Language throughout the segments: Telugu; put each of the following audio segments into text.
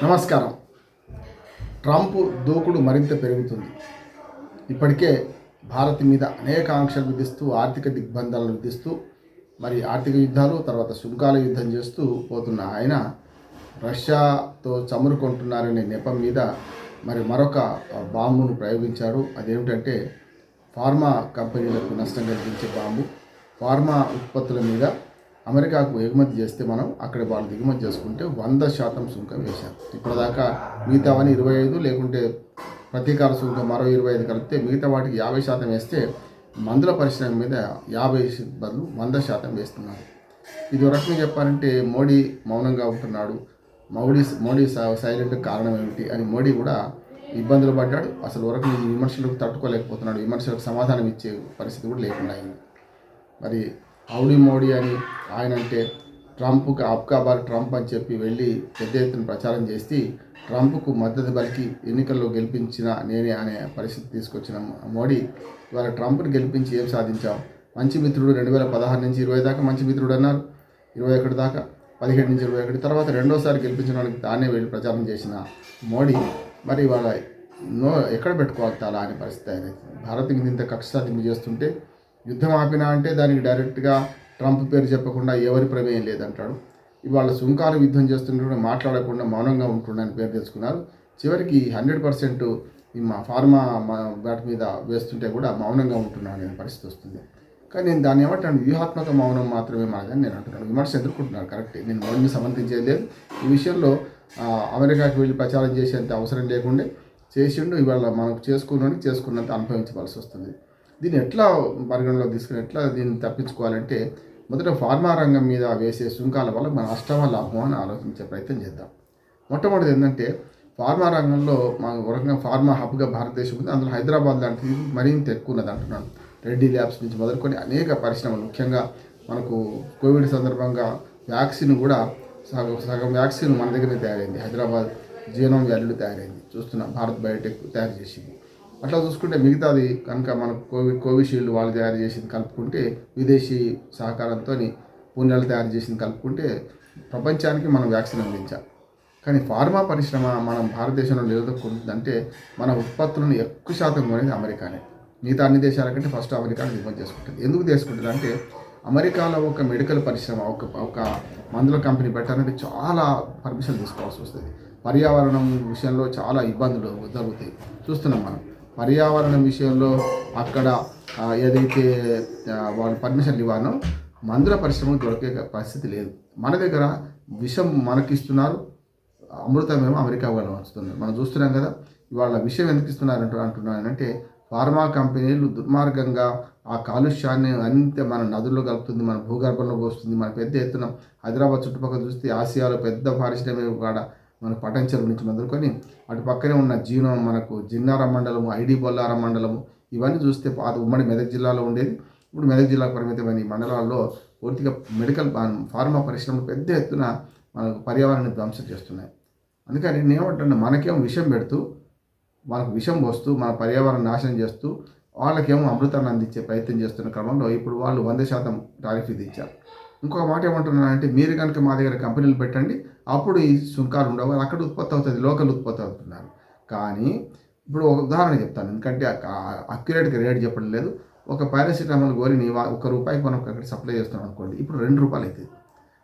నమస్కారం. ట్రంప్ దూకుడు మరింత పెరుగుతుంది. ఇప్పటికే భారత్ మీద అనేక ఆంక్షలు విధిస్తూ ఆర్థిక దిగ్బంధాలను విధిస్తూ మరి ఆర్థిక యుద్ధాలు తర్వాత సుంకాల యుద్ధం చేస్తూ పోతున్న ఆయన రష్యాతో చమురుకుంటున్నారనే నెపం మీద మరి మరొక బాంబును ప్రయోగించారు. అదేమిటంటే ఫార్మా కంపెనీలకు నష్టం కలిగించే బాంబు. ఫార్మా ఉత్పత్తుల మీద అమెరికాకు ఎగుమతి చేస్తే మనం అక్కడ వాళ్ళు దిగుమతి చేసుకుంటే వంద శాతం సుంకం వేశారు. ఇప్పటిదాకా మిగతావని ఇరవై ఐదు లేకుంటే ప్రతీకార సుంకం మరో ఇరవై ఐదు కలిపితే మిగతా వాటికి యాభై శాతం వేస్తే మందుల పరిశ్రమ మీద యాభై బదులు వంద శాతం వేస్తున్నారు. ఇది రకంగా చెప్పాలంటే మోడీ మౌనంగా ఉంటున్నాడు. మౌడీ మోడీ సైలెంట్ కారణం ఏమిటి అని మోడీ కూడా ఇబ్బందులు పడ్డాడు. అసలు వరకు ఈ విమర్శలకు తట్టుకోలేకపోతున్నాడు. విమర్శలకు సమాధానం ఇచ్చే పరిస్థితి కూడా లేకుండా అయింది. మరి హౌడీ మోడీ అని ఆయన అంటే ట్రంప్కి అబ్కాబార్ ట్రంప్ అని చెప్పి వెళ్ళి పెద్ద ఎత్తున ప్రచారం చేసి ట్రంప్కు మద్దతు పలికి ఎన్నికల్లో గెలిపించిన నేనే అనే పరిస్థితి తీసుకొచ్చిన మోడీ ఇవాళ ట్రంప్ని గెలిపించి ఏం సాధించాం? మంచి మిత్రుడు రెండు వేల పదహారు నుంచి ఇరవై దాకా మంచి మిత్రుడు అన్నారు. ఇరవై ఒకటి దాకా పదిహేడు నుంచి ఇరవై ఒకటి తర్వాత రెండోసారి గెలిపించడానికి తానే వెళ్ళి ప్రచారం చేసిన మోడీ మరి ఇవాళ నో ఎక్కడ పెట్టుకోవాలి తాలా అనే పరిస్థితి ఆయన భారత్కి ఇంత కక్ష సాధింపు చేస్తుంటే యుద్ధం ఆపినా అంటే దానికి డైరెక్ట్గా ట్రంప్ పేరు చెప్పకుండా ఎవరి ప్రమేయం లేదంటాడు. ఇవాళ సుంకాలు యుద్ధం చేస్తుంటే మాట్లాడకుండా మౌనంగా ఉంటుండని పేరు తెచ్చుకున్నారు. చివరికి హండ్రెడ్ పర్సెంట్ ఈ మా ఫార్మా మా వాటి మీద వేస్తుంటే కూడా మౌనంగా ఉంటున్నాను అనే పరిస్థితి వస్తుంది. కానీ నేను దాన్ని ఏమంటాను వ్యూహాత్మక మౌనం మాత్రమే మాదని నేను అంటున్నాను. విమర్శ ఎదుర్కొంటున్నాను కరెక్ట్. నేను మౌనం సమర్థించేది లేదు. ఈ విషయంలో అమెరికాకి వెళ్ళి ప్రచారం చేసేంత అవసరం లేకుండే చేసిండు. ఇవాళ మనకు చేసుకున్నాను చేసుకున్నంత అనుభవించవలసి వస్తుంది. దీన్ని ఎట్లా పరిగణలో తీసుకుని ఎట్లా దీన్ని తప్పించుకోవాలంటే మొదట ఫార్మా రంగం మీద వేసే సుంకాల వల్ల మన నష్టమా లాభమా అని ఆలోచించే ప్రయత్నం చేద్దాం. మొట్టమొదటి ఏంటంటే ఫార్మా రంగంలో మా రకంగా ఫార్మా హబ్గా భారతదేశం ఉంది. అందులో హైదరాబాద్ లాంటిది మరింత ఎక్కువ ఉన్నది అంటున్నాను. రెడ్డి ల్యాబ్స్ నుంచి మొదలుకొని అనేక పరిశ్రమలు ముఖ్యంగా మనకు కోవిడ్ సందర్భంగా వ్యాక్సిన్ కూడా సగం సగం వ్యాక్సిన్ మన దగ్గరే తయారైంది. హైదరాబాద్ జీనోమ్ వ్యాలీలో తయారైంది. చూస్తున్నాం భారత్ బయోటెక్ తయారు చేసింది. అట్లా చూసుకుంటే మిగతాది కనుక మన కోవిడ్ కోవిషీల్డ్ వాళ్ళు తయారు చేసింది కలుపుకుంటే విదేశీ సహకారంతో పూణేలు తయారు చేసింది కలుపుకుంటే ప్రపంచానికి మనం వ్యాక్సిన్ అందించాం. కానీ ఫార్మా పరిశ్రమ మనం భారతదేశంలో నిలదొక్కుంటుందంటే మన ఉత్పత్తులను ఎక్కువ శాతం కొనేది అమెరికానే. మిగతా అన్ని దేశాల కంటే ఫస్ట్ అమెరికా దిగుమతి చేసుకుంటుంది. ఎందుకు చేసుకుంటుంది అంటే అమెరికాలో ఒక మెడికల్ పరిశ్రమ ఒక ఒక మందుల కంపెనీ పెట్టాలంటే చాలా పర్మిషన్ తీసుకోవాల్సి వస్తుంది. పర్యావరణం విషయంలో చాలా ఇబ్బందులు జరుగుతాయి. చూస్తున్నాం మనం. పర్యావరణం విషయంలో అక్కడ ఏదైతే వాళ్ళు పర్మిషన్లు ఇవ్వాలో మందుల పరిశ్రమకు దొరికే పరిస్థితి లేదు. మన దగ్గర విషం మనకిస్తున్నారు అమృతమేమో అమెరికా వాళ్ళు వస్తున్నారు మనం చూస్తున్నాం కదా ఇవాళ విషయం ఎందుకు ఇస్తున్నారు అంటున్నానంటే ఫార్మా కంపెనీలు దుర్మార్గంగా ఆ కాలుష్యాన్ని అంత మన నదుల్లో కలుపుతుంది మన భూగర్భంలో పోస్తుంది. మన పెద్ద ఎత్తున హైదరాబాద్ చుట్టుపక్కల చూస్తే ఆసియాలో పెద్ద పారిశ్రామిక కూడా మన పటంచెరు నుంచి మొదలుకొని అటు పక్కనే ఉన్న జీవనం మనకు జిన్నార మండలము ఐడి బొల్లార మండలము ఇవన్నీ చూస్తే పాత ఉమ్మడి మెదక్ జిల్లాలో ఉండేది. ఇప్పుడు మెదక్ జిల్లాకు పరిమితమైన ఈ మండలాల్లో పూర్తిగా మెడికల్ ఫార్మా పరిశ్రమలు పెద్ద ఎత్తున మనకు పర్యావరణాన్ని ధ్వంసం చేస్తున్నాయి. అందుకని నేను మనకేం మనకేమో విషం పెడుతూ మనకు విషం పోస్తూ మన పర్యావరణం నాశనం చేస్తూ వాళ్ళకేమో అమృతాన్ని అందించే ప్రయత్నం చేస్తున్న క్రమంలో ఇప్పుడు వాళ్ళు వంద శాతం టారిఫ్ విధించారు ఇంకొక మాట ఏమంటున్నానంటే మీరు కనుక మా దగ్గర కంపెనీలు పెట్టండి అప్పుడు ఈ సుంకాలు ఉండవు అక్కడ ఉత్పత్తి అవుతుంది లోకల్ ఉత్పత్తి అవుతున్నారు. కానీ ఇప్పుడు ఒక ఉదాహరణ చెప్తాను. ఎందుకంటే అక్యురేట్గా రేట్ చెప్పడం లేదు ఒక పారాసిటమాల్ గోలిని ఒక రూపాయికి మనం అక్కడ సప్లై చేస్తున్నాం అనుకోండి ఇప్పుడు రెండు రూపాయలు అవుతుంది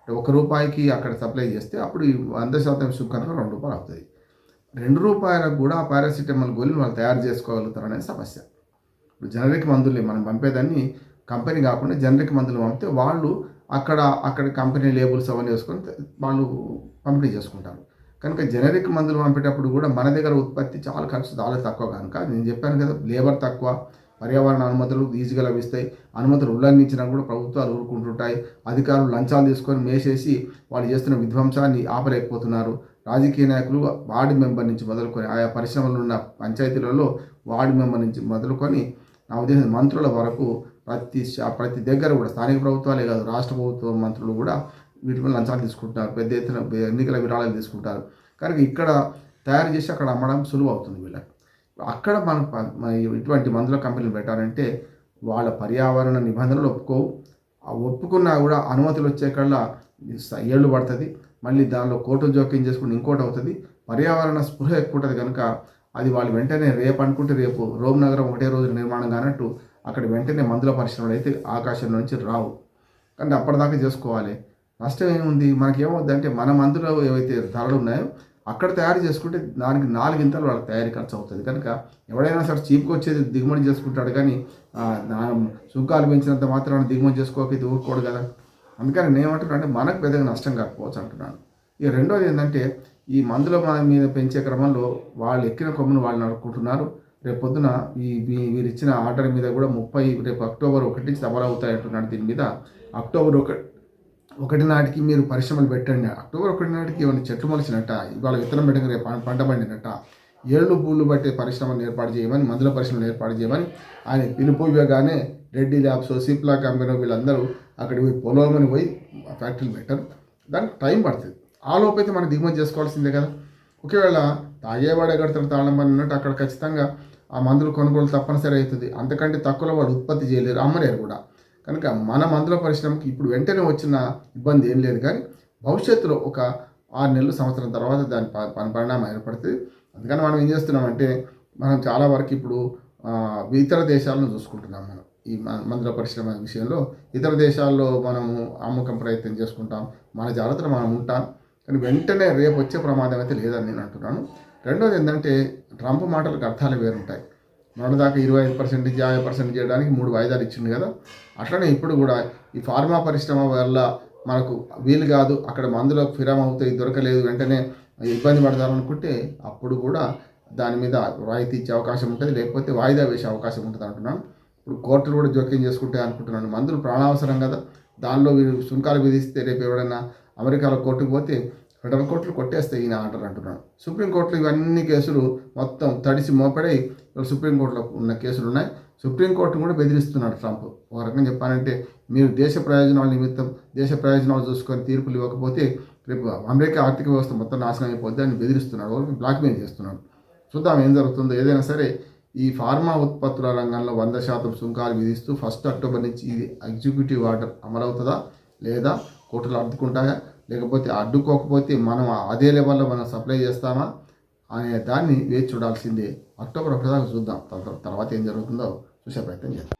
ఒక రూపాయికి అక్కడ సప్లై చేస్తే అప్పుడు వంద శాతం సుంకంలో రెండు రూపాయలు అవుతుంది రెండు రూపాయలకు కూడా ఆ పారాసిటమాల్ గోళీలు వాళ్ళు తయారు చేసుకోగలుగుతారు అనేది సమస్య. ఇప్పుడు జనరిక్ మందులు మనం పంపేదాన్ని కంపెనీ కాకుండా జనరిక్ మందులు పంపితే వాళ్ళు అక్కడ అక్కడ కంపెనీ లేబుల్స్ అవన్నీ వేసుకొని వాళ్ళు పంపిణీ చేసుకుంటారు. కనుక జనరిక్ మందులు పంపేటప్పుడు కూడా మన దగ్గర ఉత్పత్తి చాలా ఖర్చు చాలా తక్కువ కనుక నేను చెప్పాను కదా లేబర్ తక్కువ పర్యావరణ అనుమతులు ఈజీగా లభిస్తాయి అనుమతులు ఉల్లంఘించినా కూడా ప్రభుత్వాలు ఊరుకుంటుంటాయి అధికారులు లంచాలు తీసుకొని మేసేసి వాళ్ళు చేస్తున్న విధ్వంసాన్ని ఆపలేకపోతున్నారు. రాజకీయ నాయకులు వార్డు మెంబర్ నుంచి మొదలుకొని ఆయా పరిశ్రమలు ఉన్న పంచాయతీలలో వార్డు మెంబర్ నుంచి మొదలుకొని నా ఉద్దేశం మంత్రుల వరకు ప్రతి ప్రతి దగ్గర కూడా స్థానిక ప్రభుత్వాలే కాదు రాష్ట్ర ప్రభుత్వ మంత్రులు కూడా వీటి మీద లంచాలు తీసుకుంటున్నారు పెద్ద ఎత్తున ఎన్నికల విరాళాలు తీసుకుంటారు. కనుక ఇక్కడ తయారు చేసి అక్కడ అమ్మడం సులువు అవుతుంది వీళ్ళకి. అక్కడ మనం మన ఇటువంటి మందుల కంపెనీలు పెట్టాలంటే వాళ్ళ పర్యావరణ నిబంధనలు ఒప్పుకోవు. ఒప్పుకున్నా కూడా అనుమతులు వచ్చే కల్లా ఏళ్ళు పడుతుంది. మళ్ళీ దానిలో కోర్టు జోక్యం చేసుకుని ఇంకోటి అవుతుంది. పర్యావరణ స్పృహ ఎక్కువ ఉంటుంది కనుక అది వాళ్ళు వెంటనే రేపు అనుకుంటే రేపు రోమ్ నగరం ఒకటే రోజు నిర్మాణం కానట్టు అక్కడ వెంటనే మందుల పరిశ్రమలు అయితే ఆకాశం నుంచి రావు. కానీ అప్పటిదాకా చేసుకోవాలి. నష్టం ఏముంది? మనకి ఏమవుద్దంటే మన మందులో ఏవైతే ధరలు ఉన్నాయో అక్కడ తయారు చేసుకుంటే దానికి నాలుగింతలు వాళ్ళకి తయారీ ఖర్చు అవుతుంది. కనుక ఎవడైనా సరే చీప్కి వచ్చేది దిగుమతి చేసుకుంటాడు కానీ ఆ, సుంకాలు పెంచినంత మాత్రాన దిగుమతి చేసుకోక ఇది ఊరుకోడు కదా. అందుకని నేను అంటే మనకు పెద్దగా నష్టం కాకపోవచ్చు అంటున్నాను. ఇక రెండోది ఏంటంటే ఈ మందుల మన మీద పెంచే క్రమంలో వాళ్ళు ఎక్కిన కొమ్మును వాళ్ళు నడుపుకుంటున్నారు. రేపు పొద్దున ఈ వీరు ఇచ్చిన ఆర్డర్ మీద కూడా ముప్పై రేపు అక్టోబర్ ఒకటి నుంచి అవుతాయి అంటున్నాడు దీని మీద. అక్టోబర్ ఒక ఒకటి నాటికి మీరు పరిశ్రమలు పెట్టండి. అక్టోబర్ ఒకటి నాటికి ఏమైనా చెట్లు మొలిచినట్ట? ఇవాళ విత్తనం పెట్టిన రేపు పంట పండినట్ట? ఏళ్ళు పూలు బట్టి పరిశ్రమలు ఏర్పాటు చేయమని మందుల పరిశ్రమలు ఏర్పాటు చేయమని ఆయన పిలుపు ఇవ్వగానే రెడ్డి ల్యాబ్స్ సిప్లా కంపెనీ వీళ్ళందరూ అక్కడికి పోయి పొలంలోని పోయి ఫ్యాక్టరీలు పెట్టారు. దానికి టైం పడుతుంది. ఆ అయితే మనం దిగుమతి చేసుకోవాల్సిందే కదా. ఒకవేళ తాగేవాడే కడతాడు తాళం అన్నట్టు ఉన్నట్టు అక్కడ ఖచ్చితంగా ఆ మందులు కొనుగోలు తప్పనిసరి అవుతుంది. అంతకంటే తక్కువలో వాళ్ళు ఉత్పత్తి చేయలేరు అమ్మలేరు కూడా. కనుక మన మందుల పరిశ్రమకి ఇప్పుడు వెంటనే వచ్చిన ఇబ్బంది ఏం లేదు కానీ భవిష్యత్తులో ఒక ఆరు నెలలు సంవత్సరం తర్వాత దాని ప- పరిణామం ఏర్పడుతుంది. అందుకని మనం ఏం చేస్తున్నామంటే మనం చాలా వరకు ఇప్పుడు ఇతర దేశాలను చూసుకుంటున్నాం మనం. ఈ మ- మందుల పరిశ్రమ విషయంలో ఇతర దేశాల్లో మనము అమ్మకం ప్రయత్నం చేసుకుంటాం. మన జాగ్రత్తలు మనం ఉంటాం. కానీ వెంటనే రేపు వచ్చే ప్రమాదం అయితే లేదని నేను అంటున్నాను. రెండోది ఏంటంటే ట్రంప్ మాటలకు అర్థాలు వేరుంటాయి. మొన్నదాకా ఇరవై ఐదు పర్సెంట్ యాభై పర్సెంట్ చేయడానికి మూడు వాయిదాలు ఇచ్చింది కదా. అట్లనే ఇప్పుడు కూడా ఈ ఫార్మా పరిశ్రమ వల్ల మనకు వీలు కాదు అక్కడ మందులు ఫిరామ్ అవుతాయి దొరకలేదు వెంటనే ఇబ్బంది పడతారనుకుంటే అప్పుడు కూడా దాని మీద రాయితీ ఇచ్చే అవకాశం ఉంటుంది లేకపోతే వాయిదా వేసే అవకాశం ఉంటుంది అంటున్నాను. ఇప్పుడు కోర్టులు కూడా జోక్యం చేసుకుంటే అనుకుంటున్నాను మందులు ప్రాణావసరం కదా. దానిలో వీళ్ళు సుంకాలు విధిస్తే రేపు ఎవరైనా అమెరికాలో కోర్టుకు పోతే ఫెడరల్ కోర్టులు కొట్టేస్తాయి ఈయన ఆర్డర్ అంటున్నాను సుప్రీంకోర్టులో ఇవన్నీ కేసులు మొత్తం తడిసి మోపడై ఇవాళ సుప్రీంకోర్టులో ఉన్న కేసులు ఉన్నాయి. సుప్రీంకోర్టును కూడా బెదిరిస్తున్నాడు ట్రంప్. ఒక రకంగా చెప్పాలంటే మీరు దేశ ప్రయోజనాల నిమిత్తం దేశ ప్రయోజనాలు చూసుకొని తీర్పులు ఇవ్వకపోతే రేపు అమెరికా ఆర్థిక వ్యవస్థ మొత్తం నాశనం అయిపోద్ది అని బెదిరిస్తున్నాడు. వాళ్ళకి బ్లాక్మెయిల్ చేస్తున్నాడు. చూద్దాం ఏం జరుగుతుందో. ఏదైనా సరే ఈ ఫార్మా ఉత్పత్తుల రంగంలో వంద శాతం సుంకాలు విధిస్తూ ఫస్ట్ అక్టోబర్ నుంచి ఇది ఎగ్జిక్యూటివ్ ఆర్డర్ అమలవుతుందా? లేదా కోర్టులు అడ్డుకుంటాయా? లేకపోతే అడ్డుకోకపోతే మనం అదే లెవెల్లో మనం సప్లై చేస్తామా అనే దాన్ని వేచి చూడాల్సిందే. అక్టోబర్ ఒకటిదాకా చూద్దాం. తర్వా- తర్వాత ఏం జరుగుతుందో చూసే ప్రయత్నం చేద్దాం.